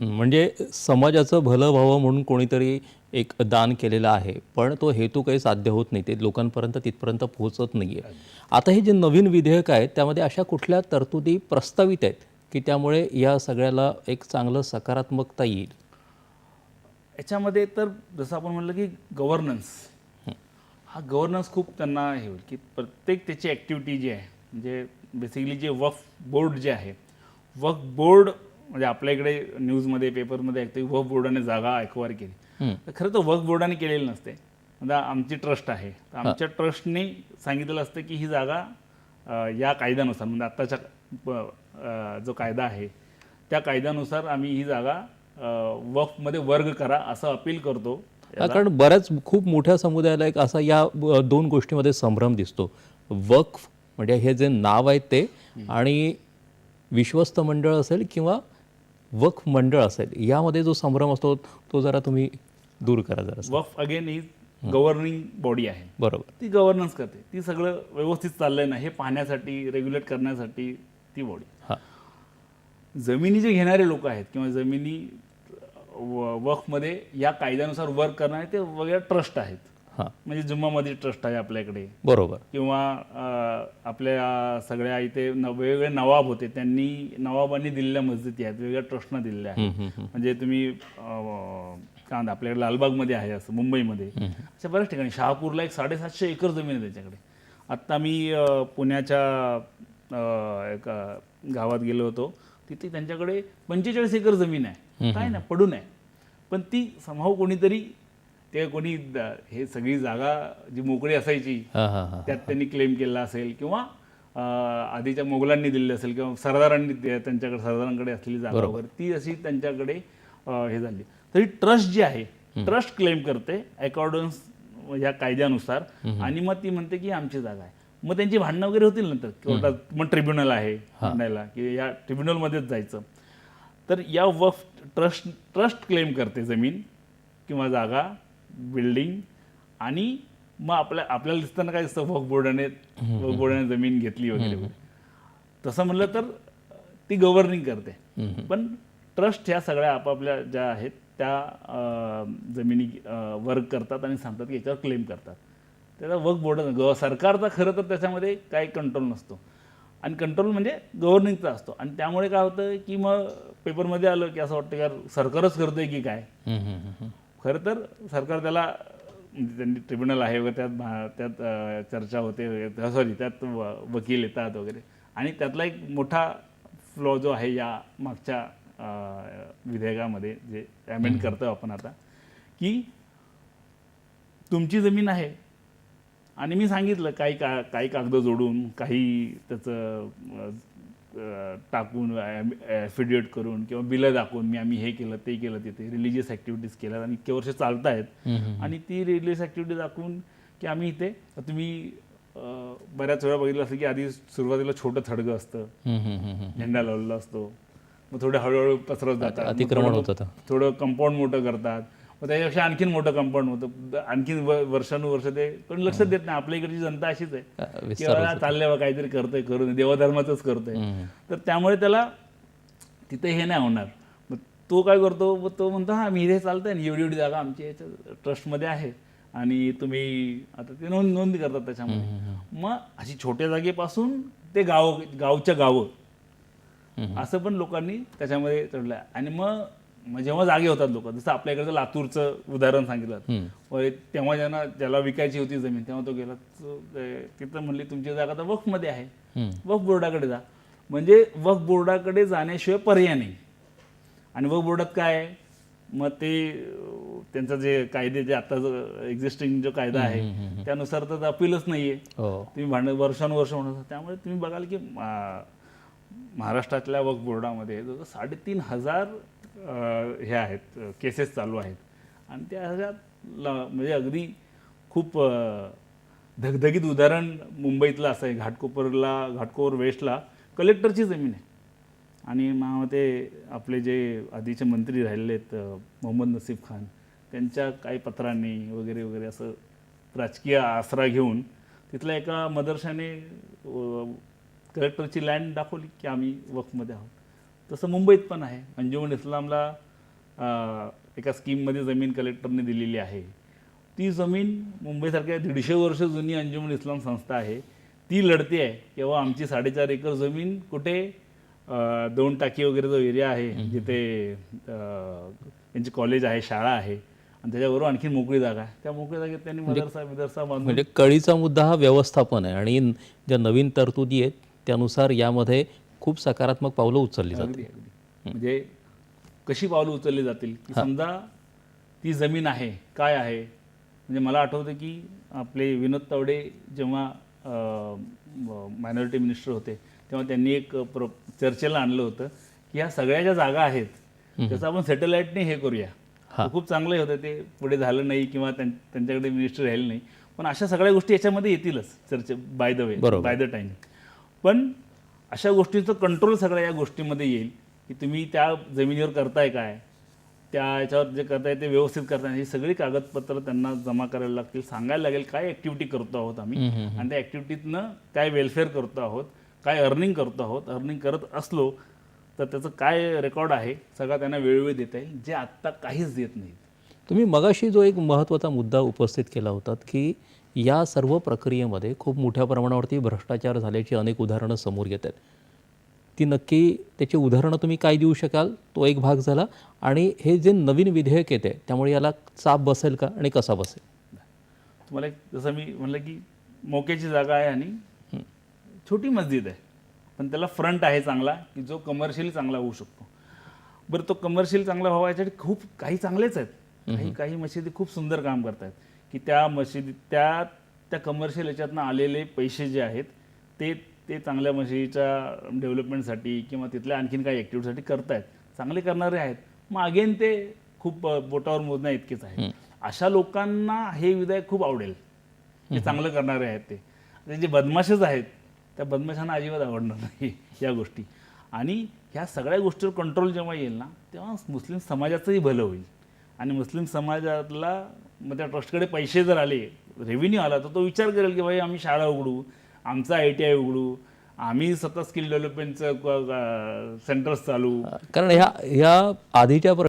म्हणजे समाजाचं भलं व्हावं म्हणून कोणीतरी एक दान केलेलं आहे पण तो हेतू काही साध्य होत नाही. ते लोकांपर्यंत तिथपर्यंत पोहोचत नाही आहे आता हे जे नवीन विधेयक आहे त्यामध्ये अशा कुठल्या तरतुदी प्रस्तावित आहेत की त्यामुळे या सगळ्याला एक चांगलं सकारात्मकता येईल? याच्यामध्ये तर जसं आपण म्हणलं की गव्हर्नन्स हा गव्हर्नन्स खूप त्यांना हे होईल की प्रत्येक त्याची ॲक्टिव्हिटी जी आहे म्हणजे बेसिकली जे वक्फ बोर्ड जे आहे वक्फ बोर्ड म्हणजे आपल्या इकडे न्यूजमध्ये पेपरमध्ये ऐकतो वक्फ बोर्डाने जागा ऐकवार केली. तर खरं तर वक्फ बोर्डाने केलेली नसते. म्हणजे आमची ट्रस्ट आहे. तर आमच्या ट्रस्टने सांगितलेलं असतं की ही जागा या कायद्यानुसार म्हणजे आत्ताच्या जो कायदा आहे त्या कायद्यानुसार आम्ही ही जागा वक्फमध्ये वर्ग करा असं अपील करतो. कारण बऱ्याच खूप मोठ्या समुदायाला एक असा या दोन गोष्टीमध्ये संभ्रम दिसतो. वक्फ म्हणजे हे जे नाव आहे ते आणि विश्वस्त मंडळ असेल किंवा वक्फ मंडळ असेल यामध्ये जो संभ्रम असतो तो जरा तुम्ही दूर करा जरा. वक्फ अगेन ही गव्हर्निंग बॉडी आहे. बरोबर. ती गव्हर्नन्स करते. ती सगळं व्यवस्थित चाललंय ना हे पाहण्यासाठी रेग्युलेट करण्यासाठी ती बॉडी हां. जमिनी जे घेणारे लोक आहेत किंवा जमिनी वक्फमध्ये या कायद्यानुसार वर्क करणारे ते वेगळ्या ट्रस्ट आहेत. म्हणजे जुम्मामध्ये ट्रस्ट आहे आपल्याकडे. बरोबर. किंवा आपल्या सगळ्या इथे वेगवेगळे नवाब होते त्यांनी नवाबांनी दिलेल्या मस्जिदी आहेत वेगवेगळ्या ट्रस्टनं दिलेल्या आहेत. म्हणजे तुम्ही काय म्हणता आपल्याकडे लालबागमध्ये आहे असं मुंबईमध्ये. अशा बऱ्याच ठिकाणी शहापूरला एक साडेसातशे एकर जमीन आहे त्याच्याकडे. आत्ता मी पुण्याच्या एका गावात गेलो होतो तिथे त्यांच्याकडे पंचेचाळीस एकर जमीन आहे. काय ना पडून आहे. पण ती समभाव कोणीतरी ते कोणी हे सगळी जागा जी मोकळी असायची त्यात त्यांनी क्लेम केला असेल किंवा आधीच्या मोगलांनी दिलेली असेल किंवा सरदारांनी त्यांच्याकडे सरदारांकडे असलेली जागा वगैरे ती अशी त्यांच्याकडे हे झाली. तरी ट्रस्ट जी आहे ट्रस्ट क्लेम करते अकॉर्डन्स या कायद्यानुसार आणि मग ती म्हणते की आमची जागा आहे. मग त्यांची भांडणं वगैरे होतील नंतर. कोर्टात मग ट्रिब्युनल आहे भांडायला की या ट्रिब्युनलमध्येच जायचं. तर या वफ ट्रस्ट ट्रस्ट क्लेम करते जमीन किंवा जागा बिल्डिंग आणि मग आपल्या आपल्याला दिसताना काय दिसतं वक्फ बोर्डाने बोर्डाने जमीन घेतली वगैरे. वगैरे तसं म्हणलं तर ती गव्हर्निंग करते. पण ट्रस्ट ह्या सगळ्या आपापल्या ज्या आहेत त्या जमिनी वर्क करतात आणि सांगतात की याच्यावर क्लेम करतात. त्याचा वक्फ बोर्ड ग सरकारचा खरं तर त्याच्यामध्ये काही कंट्रोल नसतो. आणि कंट्रोल म्हणजे गव्हर्निंगचा असतो. आणि त्यामुळे काय होतं की मग पेपरमध्ये आलं की असं वाटतं की यार सरकारच करतोय की काय. खरं तर सरकार त्याला म्हणजे त्यांनी ट्रिब्युनल आहे वगैरे त्यात त्यात चर्चा होते सॉरी त्यात व- वकील येतात वगैरे. आणि त्यातला एक मोठा फ्लॉ जो आहे या मागच्या विधेयकामध्ये जे अमेंड करतो आपण आता की तुमची जमीन आहे. आणि मी सांगितलं काही का काही कागद जोडून काही त्याचं टाकून ॲफिडेविट करून किंवा बिलं दाखवून मी आम्ही हे केलं ते केलं तिथे. रिलिजियस ॲक्टिव्हिटीज केल्या आणि इतके वर्ष चालत आहेत. आणि ती रिलिजियस ॲक्टिव्हिटी दाखवून की आम्ही इथे तुम्ही बऱ्याच वेळा बघितलं असं की आधी सुरुवातीला छोटं थडगं असतं. झेंडा लावलेला असतो. मग थोडे हळूहळू पसरत जातात. अतिक्रमण होतं. थोडं कंपाऊंड मोठं करतात. मग त्याच्यापेक्षा आणखीन मोठं कंपाऊंड होतं. आणखीन व- वर्षानुवर्ष ते पण लक्ष देत नाही. आपल्या इकडची जनता अशीच आहे. की बाबा चाललंय बा काहीतरी करतोय करू नये देवधर्माचंच करतोय. तर त्यामुळे त्याला तिथे हे नाही होणार. मग तो काय करतो? मग तो म्हणतो हा मी इथे चालतंय ना एवढी एवढी जागा आमची याच्या ट्रस्टमध्ये आहे आणि तुम्ही आता ते नोंद नोंदी करतात त्याच्यामध्ये. मग अशी छोट्या जागेपासून ते गाव गावच्या गावं. असं पण लोकांनी त्याच्यामध्ये चढलं आणि मग मग जेव्हा जागे होतात लोक जसं आपल्या इकडचं लातूरचं उदाहरण सांगितलं. तेव्हा ज्यांना ज्याला विकायची होती जमीन तेव्हा तो गेला तिथं म्हणली तुमची जागा तर वक्फमध्ये आहे. वक्फ बोर्डाकडे जा. म्हणजे वक्फ बोर्डाकडे जाण्याशिवाय पर्याय नाही. आणि वक्फ बोर्डात काय मग ते त्यांचं जे कायदे जे आता एक्झिस्टिंग जो कायदा आहे त्यानुसार तर अपीलच नाहीये. हो. तुम्ही भांड वर्षानुवर्ष म्हणत त्यामुळे तुम्ही बघाल की महाराष्ट्रातल्या वक्फ बोर्डामध्ये जवळ साडेतीन हजार हे आहेत केसेस चालू आहेत. आणि त्या ह्याच्यात म्हणजे अगदी खूप धगधगीत उदाहरण मुंबईतलं असं आहे. घाटकोपरला घाटकोपर वेस्टला कलेक्टरची जमीन आहे. आणि मग ते आपले जे आधीचे मंत्री राहिलेले आहेत मोहम्मद नसीब खान त्यांच्या काही पत्रांनी वगैरे वगैरे असं राजकीय आसरा घेऊन तिथल्या एका मदरशाने कलेक्टरची लँड दाखवली की आम्ही वक्फमध्ये आहोत. तसं मुंबईत पण आहे. अंजुमन इस्लामला एका स्कीममध्ये जमीन कलेक्टरने दिलेली आहे. ती जमीन मुंबईसारख्या दीडशे वर्ष जुनी अंजुमन इस्लाम संस्था आहे. ती लढते आहे. किंवा आमची साडेचार एकर जमीन कुठे? दोन टाकी वगैरे जो एरिया आहे जिथे त्यांची कॉलेज आहे शाळा आहे. आणि त्याच्याबरोबर आणखी मोकळी जागा आहे. त्या मोकळ्या जागेत त्यांनी मदरसा विदरसा म्हणजे कळीचा मुद्दा हा व्यवस्थापन आहे. आणि ज्या नवीन तरतुदी आहेत त्यानुसार यामध्ये खूप सकारात्मक पावलं उचलली जातात अगदी अगदी. म्हणजे कशी पावलं उचलली जातील? की समजा ती जमीन आहे काय आहे? म्हणजे मला आठवतं की आपले विनोद तावडे जेव्हा मायनॉरिटी मिनिस्टर होते तेव्हा त्यांनी एक प्र चर्चेला आणलं होतं की ह्या सगळ्या ज्या जागा आहेत त्याचं आपण सॅटेलाईटने हे करूया. तर खूप चांगलं होतं ते पुढे झालं नाही किंवा त्यां- त्यांच्याकडे मिनिस्टर राहिले नाही. पण अशा सगळ्या गोष्टी याच्यामध्ये येतीलच चर्चे बाय द वे बरोबर. बाय द टाईम पण अशा गोष्टींचं कंट्रोल सगळ्या या गोष्टीमध्ये येईल की तुम्ही त्या जमिनीवर करताय काय? त्या याच्यावर जे करताय ते व्यवस्थित करताय. ही सगळी कागदपत्र त्यांना जमा करायला लागतील सांगायला लागेल काय ॲक्टिव्हिटी करतो आहोत आम्ही. आणि त्या ॲक्टिव्हिटीतनं काय वेलफेअर करतो आहोत काय अर्निंग करतो आहोत. अर्निंग करत असलो तर त्याचं काय रेकॉर्ड आहे सगळा त्यांना वेळोवेळी देता येईल जे आत्ता काहीच देत नाहीत. तुम्ही मगाशी जो एक महत्त्वाचा मुद्दा उपस्थित केला होता की या सर्व प्रक्रियेमध्ये खूप मोठ्या प्रमाणावरती भ्रष्टाचार झाल्याची अनेक उदाहरणं समोर येत आहेत. ती नक्की त्याची उदाहरणं तुम्ही काय देऊ शकाल? तो एक भाग झाला. आणि हे जे नवीन विधेयक येते त्यामुळे याला चाप बसेल का आणि कसा बसेल? तुम्हाला एक जसं मी म्हणलं की मोक्याची जागा आहे आणि छोटी मस्जिद आहे. पण त्याला फ्रंट आहे चांगला की जो कमर्शियल चांगला होऊ शकतो. बरं तो कमर्शियल चांगला व्हावा याच्यासाठी खूप काही चांगलेच आहेत. काही काही मशिदी खूप सुंदर काम करतायत. की त्या मशिदी त्या त्या कमर्शियल याच्यातनं आलेले पैसे जे आहेत ते ते चांगल्या मशिदीच्या डेव्हलपमेंटसाठी किंवा तिथल्या आणखीन काही ॲक्टिव्हिटीसाठी करतायत. चांगले करणारे आहेत. मग अगेन ते खूप बोटावर मोजण्या इतकेच आहे अशा लोकांना हे विधायक खूप आवडेल. जे चांगलं करणारे आहेत ते. ते जे बदमाशच आहेत त्या बदमाशांना अजिबात आवडणार नाही या गोष्टी. आणि ह्या सगळ्या गोष्टीवर कंट्रोल जेव्हा येईल ना तेव्हा मुस्लिम समाजाचंही भलं होईल. आणि मुस्लिम समाजातला मग त्या ट्रस्टकडे पैसे जर आले रेव्हेन्यू आला तर तो विचार करेल की भाई आम्ही शाळा उघडू आमचा आय टी आय उघडू आम्ही स्वतः स्किल डेव्हलपमेंटचं सेंटर्स चालू. कारण ह्या ह्या आधीच्या